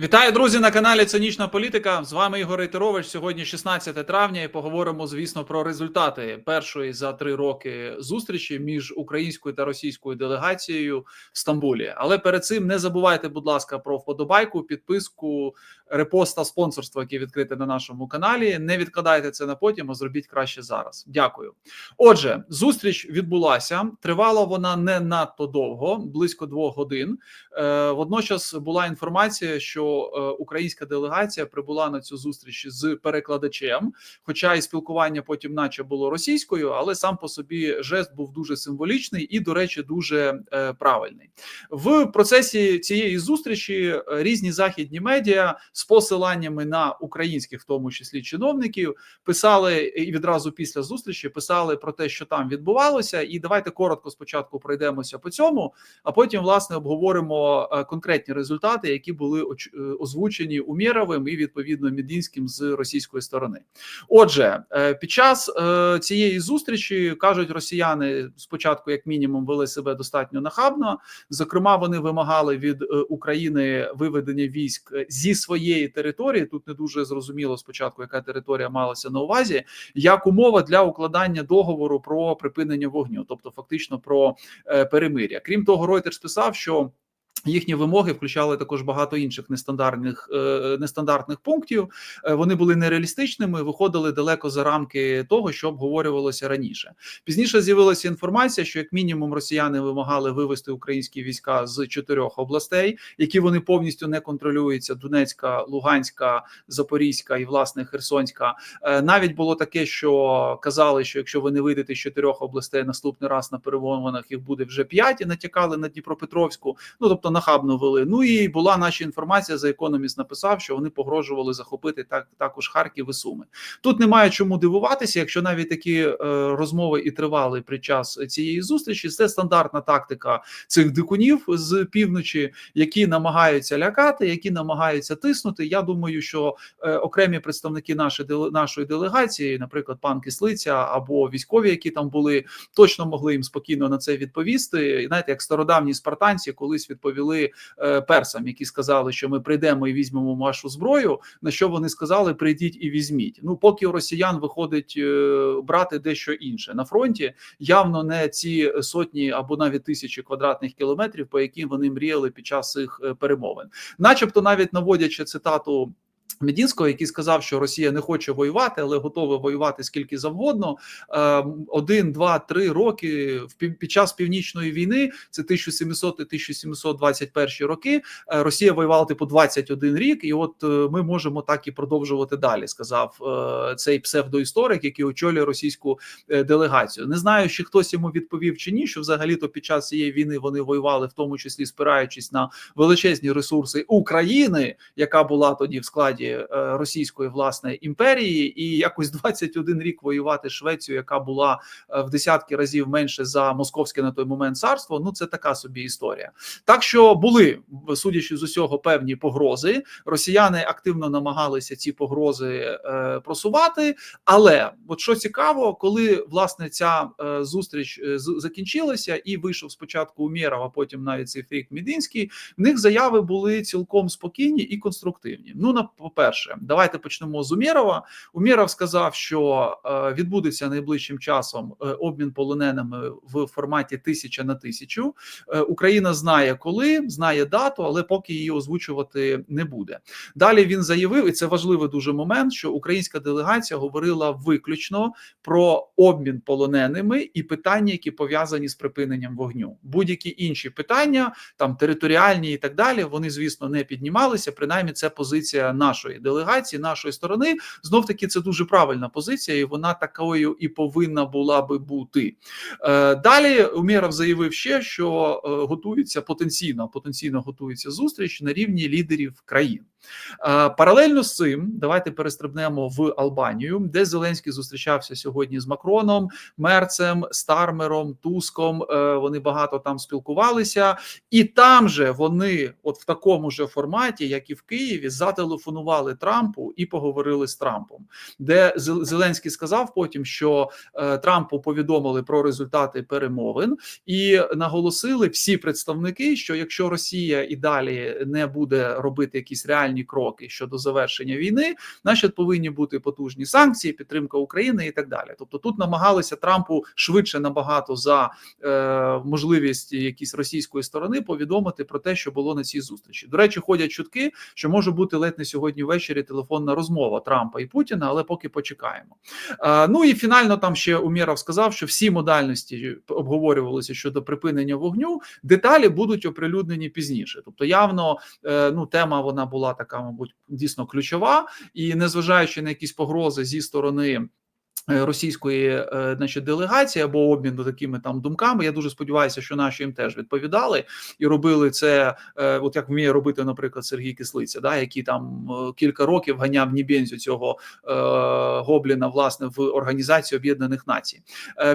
Вітаю, друзі, на каналі Цинічна Політика. З вами Ігор Рейтерович. Сьогодні 16 травня, і поговоримо, звісно, про результати першої за три роки зустрічі між українською та російською делегацією в Стамбулі. Але перед цим не забувайте, будь ласка, про вподобайку, підписку, репост та спонсорство, яке відкрите на нашому каналі. Не відкладайте це на потім, а зробіть краще зараз. Дякую. Отже, зустріч відбулася. Тривала вона не надто довго, близько двох годин. Е, Водночас була інформація, що е, українська делегація прибула на цю зустріч з перекладачем, хоча і спілкування потім, наче було російською, але сам по собі жест був дуже символічний і, до речі, дуже е, правильний. В процесі цієї зустрічі різні західні медіа з посиланнями на українських, в тому числі чиновників, писали і відразу після зустрічі писали про те, що там відбувалося. І давайте коротко спочатку пройдемося по цьому, а потім власне обговоримо е, конкретні результати, які були е, озвучені Умєровим і відповідно Медінським з російської сторони. Отже, е, під час цієї зустрічі кажуть росіяни, спочатку, як мінімум, вели себе достатньо нахабно. Зокрема, вони вимагали від України виведення військ зі своєї території. Тут не дуже зрозуміло спочатку, яка територія малася на увазі, як умова для укладання договору про припинення вогню, тобто фактично про е, перемиря. Крім того, Reuters писав, що Їхні вимоги включали також багато інших нестандартних е, нестандартних пунктів. Е, Вони були нереалістичними, виходили далеко за рамки того, що обговорювалося раніше. Пізніше з'явилася інформація, що як мінімум росіяни вимагали вивести українські війська з чотирьох областей, які вони повністю не контролюються: Донецька, Луганська, Запорізька і власне Херсонська. Е, Навіть було таке, що казали, що якщо ви не вийдете з чотирьох областей наступний раз на перемовинах, їх буде вже п'ять, і натякали на Дніпропетровську. Ну тобто нахабно вели. Ну і була наша інформація. За економіст написав, що вони погрожували захопити так також Харків і Суми. Тут немає чому дивуватися, якщо навіть такі е, розмови і тривали під час цієї зустрічі. Це стандартна тактика цих дикунів з півночі, які намагаються лякати, які намагаються тиснути. Я думаю, що е, окремі представники нашої нашої делегації, наприклад, пан Кислиця або військові, які там були, точно могли їм спокійно на це відповісти. І знаєте, як стародавні спартанці колись відповіли е, персам, які сказали, що ми прийдемо і візьмемо вашу зброю. На що вони сказали: прийдіть і візьміть. Ну, поки у росіян виходить е, брати дещо інше на фронті, явно не ці сотні або навіть тисячі квадратних кілометрів, по яким вони мріяли під час цих е, перемовин, начебто, навіть наводячи цитату. Медінського, який сказав, що Росія не хоче воювати, але готова воювати скільки завгодно. Е, Один, два, три роки під час північної війни, це 1700 і 1721 роки. е, Росія воювала типу 21 рік, і от е, ми можемо так і продовжувати далі. Сказав е, цей псевдоісторик, який очолює російську делегацію. Не знаю, чи хтось йому відповів чи ні. Що взагалі то під час цієї війни вони воювали, в тому числі спираючись на величезні ресурси України, яка була тоді в складі е, російської власне імперії, і якось 21 рік воювати Швецію, яка була е, в десятки разів менше за московське на той момент царство. Ну це така собі історія. Так що були, судячи з усього, певні погрози. Росіяни активно намагалися ці погрози е, просувати. Але от що цікаво, коли власне ця е, зустріч е, закінчилася, і вийшов спочатку Умєров, а потім навіть цей фрік Мідинський, в них заяви були цілком спокійні і конструктивні. Ну, на по-перше, давайте почнемо з Умєрова. Умєров сказав, що е, відбудеться найближчим часом е, обмін полоненими в форматі тисяча на тисячу. Е, Україна знає коли, знає дату, але поки її озвучувати не буде. Далі він заявив, і це важливий дуже момент, що українська делегація говорила виключно про обмін полоненими і питання, які пов'язані з припиненням вогню. Будь-які інші питання, там територіальні і так далі, вони звісно не піднімалися. Принаймні, це позиція нашої делегації, нашої сторони. Знов таки, це дуже правильна позиція, і вона такою і повинна була би бути. Е, Далі Умєров заявив ще, що е, готується потенційно, потенційно готується зустріч на рівні лідерів країн. Е, Паралельно з цим, давайте перестрибнемо в Албанію, де Зеленський зустрічався сьогодні з Макроном, Мерцем, Стармером, Туском. Е, Вони багато там спілкувалися, і там же вони, от в такому же форматі, як і в Києві, зателефонували Трампу і поговорили з Трампом, де Зел- Зеленський сказав потім, що е, Трампу повідомили про результати перемовин і наголосили всі представники, що якщо Росія і далі не буде робити якісь реальні фінальні кроки щодо завершення війни, значить повинні бути потужні санкції, підтримка України і так далі. Тобто, тут намагалися Трампу швидше набагато за е, можливість якісь російської сторони повідомити про те, що було на цій зустрічі. До речі, ходять чутки, що може бути ледь не сьогодні ввечері телефонна розмова Трампа і Путіна, але поки почекаємо. Е, ну і фінально там ще Умєров сказав, що всі модальності обговорювалися щодо припинення вогню. Деталі будуть оприлюднені пізніше. Тобто, явно е, ну тема вона була така, мабуть, дійсно ключова, і незважаючи на якісь погрози зі сторони. Е, російської, е, значить, делегації або обміну такими там думками. Я дуже сподіваюся, що наші їм теж відповідали і робили це, е, от як вміє робити, наприклад, Сергій Кислиця, да, який там кілька років ганяв Нібензю цього е, гобліна власне в Організації Об'єднаних Націй.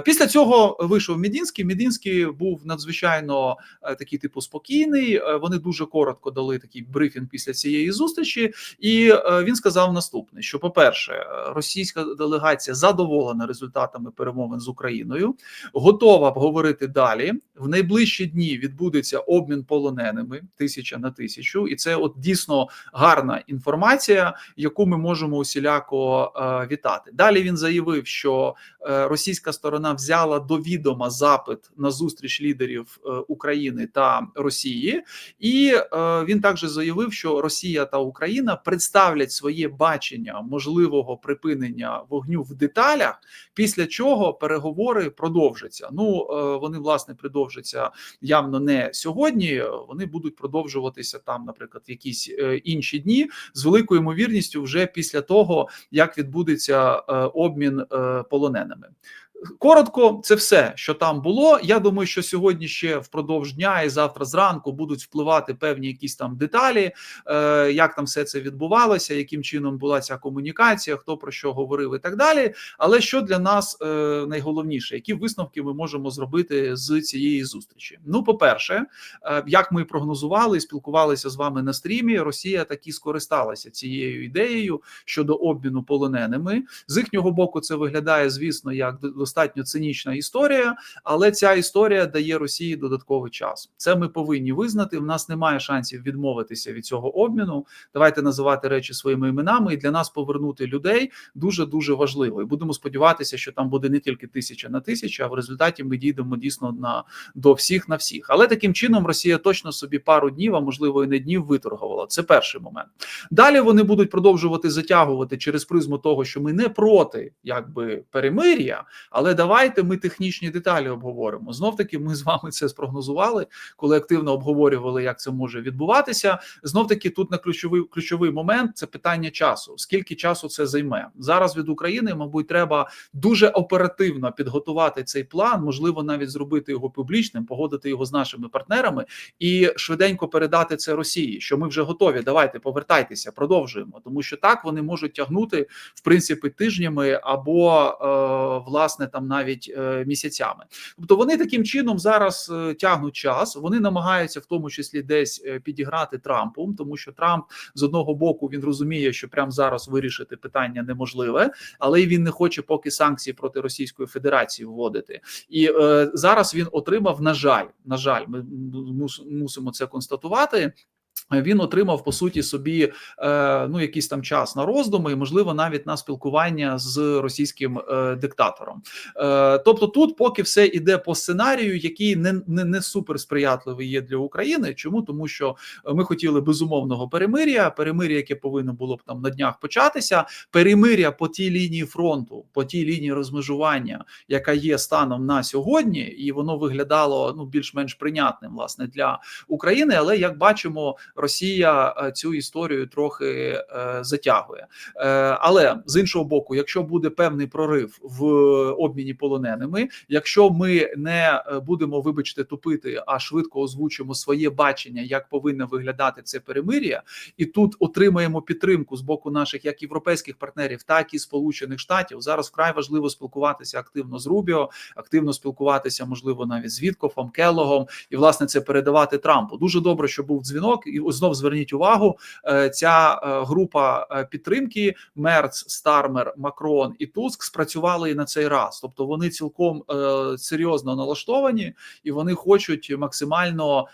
Після цього вийшов Медінський. Медінський був надзвичайно такий, типу, спокійний. Вони дуже коротко дали такий брифінг після цієї зустрічі, і він сказав наступне: що, по перше, російська делегація задоволена задоволена результатами перемовин з Україною, готова обговорити далі. В найближчі дні відбудеться обмін полоненими тисяча на тисячу, і це от дійсно гарна інформація, яку ми можемо усіляко е, вітати. Далі він заявив, що е, російська сторона взяла до відома запит на зустріч лідерів е, України та Росії, і е, він також заявив, що Росія та Україна представлять своє бачення можливого припинення вогню в деталі деталях, після чого переговори продовжаться. Ну е, вони власне продовжаться явно не сьогодні. Вони будуть продовжуватися там, наприклад, якісь е, інші дні з великою ймовірністю, вже після того як відбудеться е, обмін полоненими. Коротко, це все, що там було. Я думаю, що сьогодні ще впродовж дня і завтра зранку будуть впливати певні якісь там деталі, е, як там все це відбувалося, яким чином була ця комунікація, хто про що говорив і так далі. Але що для нас е, найголовніше, які висновки ми можемо зробити з цієї зустрічі? Ну, по-перше, е, як ми прогнозували і спілкувалися з вами на стрімі, Росія таки скористалася цією ідеєю щодо обміну полоненими. З їхнього боку, це виглядає, звісно, як достатньо цинічна історія, але ця історія дає Росії додатковий час. Це ми повинні визнати. В нас немає шансів відмовитися від цього обміну. Давайте називати речі своїми іменами, і для нас повернути людей дуже дуже важливо. І будемо сподіватися, що там буде не тільки тисяча на тисячу, а в результаті ми дійдемо дійсно на до всіх на всіх. Але таким чином Росія точно собі пару днів, а можливо і не днів, виторгувала. Це перший момент. Далі вони будуть продовжувати затягувати через призму того, що ми не проти якби перемир'я, але давайте ми технічні деталі обговоримо. Знов таки, ми з вами це спрогнозували, коли активно обговорювали, як це може відбуватися. Знов таки, тут на ключовий ключовий момент це питання часу. Скільки часу це займе зараз від України? Мабуть, треба дуже оперативно підготувати цей план, можливо, навіть зробити його публічним, погодити його з нашими партнерами і швиденько передати це Росії. Що ми вже готові. Давайте повертайтеся, продовжуємо, тому що так вони можуть тягнути в принципі тижнями або е, власне власне там навіть е, місяцями. Тобто вони таким чином зараз е, тягнуть час. Вони намагаються в тому числі десь е, підіграти Трампу, тому що Трамп з одного боку він розуміє, що прямо зараз вирішити питання неможливе, але й він не хоче поки санкції проти Російської Федерації вводити. І е, зараз він отримав на жаль, на жаль, ми мусимо це констатувати. Він отримав по суті собі е, ну якийсь там час на роздуми, і можливо навіть на спілкування з російським е, диктатором. Е, тобто, тут поки все йде по сценарію, який не не, не супер сприятливий є для України. Чому тому, що ми хотіли безумовного перемир'я, перемир'я, яке повинно було б там на днях початися, перемир'я по тій лінії фронту, по тій лінії розмежування, яка є станом на сьогодні, і воно виглядало ну більш-менш прийнятним власне для України. Але як бачимо. Росія е, цю історію трохи е, затягує. Е, але з іншого боку, якщо буде певний прорив в обміні полоненими, якщо ми не будемо, вибачте, тупити, а швидко озвучимо своє бачення, як повинно виглядати це перемир'я, і тут отримаємо підтримку з боку наших як європейських партнерів, так і сполучених штатів. Зараз вкрай важливо спілкуватися активно з Рубіо, активно спілкуватися, можливо, навіть з Віткофом, Келлогом, і власне це передавати Трампу. Дуже добре, що був дзвінок і знов зверніть увагу, е, ця е, група е, підтримки Мерц, Стармер, Макрон і Туск спрацювали і на цей раз. Тобто вони цілком серйозно налаштовані і вони хочуть максимально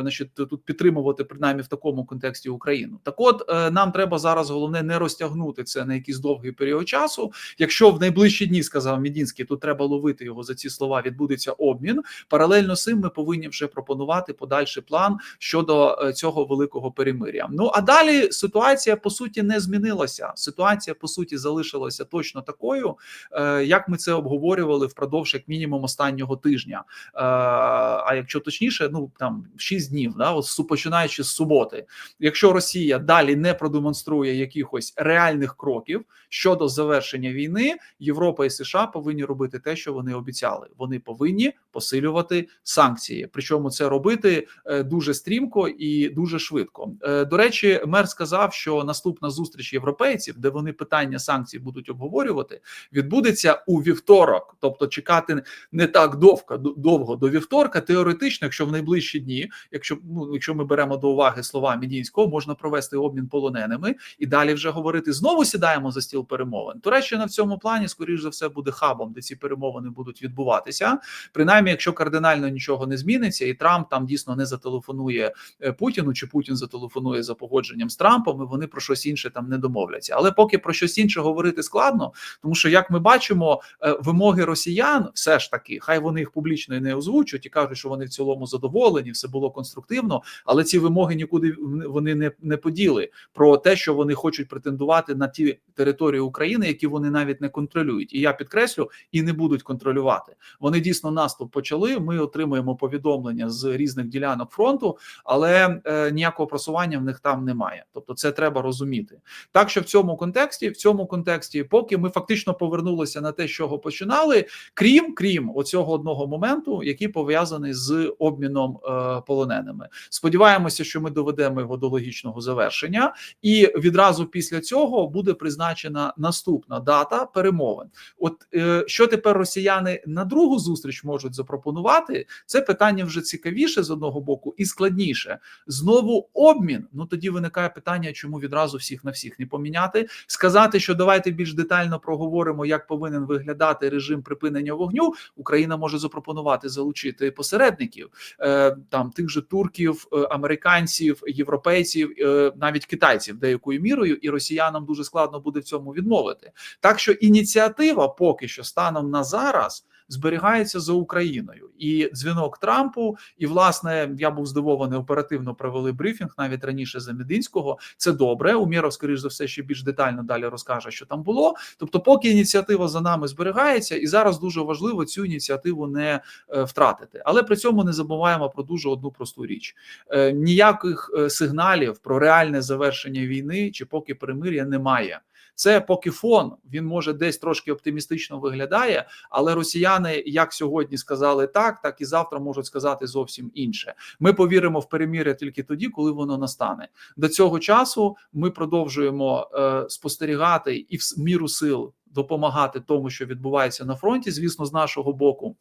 значить, тут підтримувати принаймні в такому контексті Україну. Так, от нам треба зараз головне не розтягнути це на якийсь довгий період часу. Якщо в найближчі дні сказав Мідінський, то треба ловити його за ці слова. Відбудеться обмін. Паралельно з цим ми повинні вже пропонувати подальший план щодо е, цього великого перемиря. Ну а далі ситуація по суті не змінилася. Ситуація по суті залишилася точно такою, е, як ми це обговорювали впродовж як мінімум останнього тижня. Е, А якщо точніше, ну там 6 днів, да, от починаючи з суботи. Якщо Росія далі не продемонструє якихось реальних кроків щодо завершення війни, Європа і США повинні робити те, що вони обіцяли. Вони повинні посилювати санкції. Причому це робити е, дуже стрімко і дуже швидко. Е, До речі, мер сказав, що наступна зустріч європейців, де вони питання санкцій будуть обговорювати, відбудеться у вівторок, тобто чекати не так довго довго до вівторка. Теоретично, якщо в найближчі дні, якщо ну якщо ми беремо до уваги слова Мідінського, можна провести обмін полоненими і далі вже говорити знову сідаємо за стіл перемовин. Туреччина в цьому плані, скоріш за все, буде хабом, де ці перемовини будуть відбуватися. Принаймні, якщо кардинально нічого не зміниться, і Трамп там дійсно не зателефонує е, Путіну, чи Путін зателефонує за погодженням з Трампом, і вони про щось інше там не домовляться. Але поки про щось інше говорити складно, тому що як ми бачимо, е, вимоги росіян все ж таки, хай вони їх публічно і не озвучують і кажуть, що вони в цілому задоволені, все було конструктивно, але ці вимоги нікуди вони не, не поділи про те, що вони хочуть претендувати на ті території України, які вони навіть не контролюють. І я підкреслю, і не будуть контролювати. Вони дійсно наступ почали. Ми отримуємо повідомлення з різних ділянок фронту, але е, ніякого просування в них там немає. Тобто, це треба розуміти. Так що в цьому контексті, в цьому контексті, поки ми фактично повернулися на те, з чого починали, крім крім оцього одного моменту, який пов'язаний з обміном е, полоненими. Сподіваємося, що ми доведемо його до логічного завершення, і відразу після цього буде призначена наступна дата перемовин. От е, що тепер росіяни на другу зустріч можуть запропонувати? Це питання вже цікавіше з одного боку і складніше. Знову обмін. Ну тоді виникає питання, чому відразу всіх на всіх не поміняти, сказати, що давайте більш детально проговоримо, як повинен виглядати режим припинення вогню. Україна може запропонувати залучити посередників е, там тих же турків, е, американців, європейців, е, навіть китайців деякою мірою, і росіянам дуже складно буде в цьому відмовити. Так що ініціатива поки що станом на зараз. Зберігається за Україною і дзвінок Трампу, і власне я був здивований. Оперативно провели брифінг навіть раніше за Мединського. Це добре. Уміров, скоріш за все, ще більш детально далі розкаже, що там було. Тобто, поки ініціатива за нами зберігається, і зараз дуже важливо цю ініціативу не е, втратити. Але при цьому не забуваємо про дуже одну просту річ: е, ніяких е, сигналів про реальне завершення війни чи поки перемир'я немає. Це поки фон він може десь трошки оптимістично виглядає, але росіяни як сьогодні сказали так, так і завтра можуть сказати зовсім інше. Ми повіримо в перемір'я тільки тоді, коли воно настане. До цього часу ми продовжуємо е, спостерігати і в міру сил допомагати тому, що відбувається на фронті. Звісно, з нашого боку.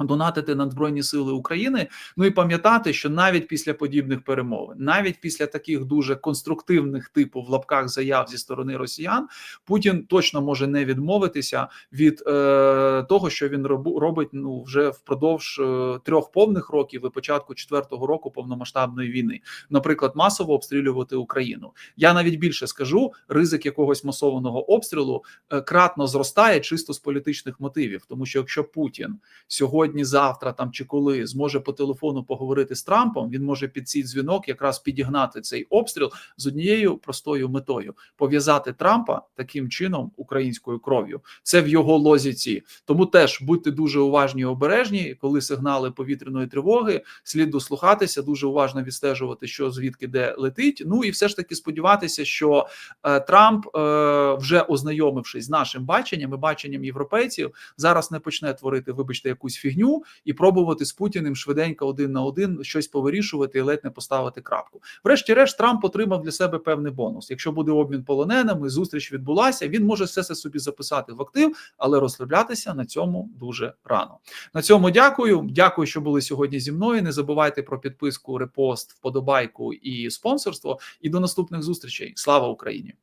Донатити на збройні сили України, ну і пам'ятати, що навіть після подібних перемовин, навіть після таких дуже конструктивних типу в лапках заяв зі сторони росіян, Путін точно може не відмовитися від е, того, що він робить ну вже впродовж е, трьох повних років і початку четвертого року повномасштабної війни, наприклад, масово обстрілювати Україну. Я навіть більше скажу, ризик якогось масованого обстрілу е, кратно зростає чисто з політичних мотивів, тому що якщо Путін сьогодні сьогодні, завтра там чи коли зможе по телефону поговорити з Трампом, він може під цей дзвінок якраз підігнати цей обстріл з однією простою метою пов'язати Трампа таким чином українською кров'ю. Це в його лозіці. Тому теж будьте дуже уважні і обережні, коли сигнали повітряної тривоги, слід дослухатися, дуже уважно відстежувати, що звідки де летить. Ну і все ж таки сподіватися, що е, Трамп, е, вже ознайомившись з нашим баченням і баченням європейців, зараз не почне творити, вибачте, якусь фігню фігню і пробувати з Путіним швиденько один на один щось повирішувати і ледь не поставити крапку. Врешті-решт, Трамп отримав для себе певний бонус. Якщо буде обмін полоненими, зустріч відбулася. Він може все це собі записати в актив, але розслаблятися на цьому дуже рано. На цьому дякую. Дякую, що були сьогодні зі мною. Не забувайте про підписку, репост, вподобайку і спонсорство. І до наступних зустрічей. Слава Україні!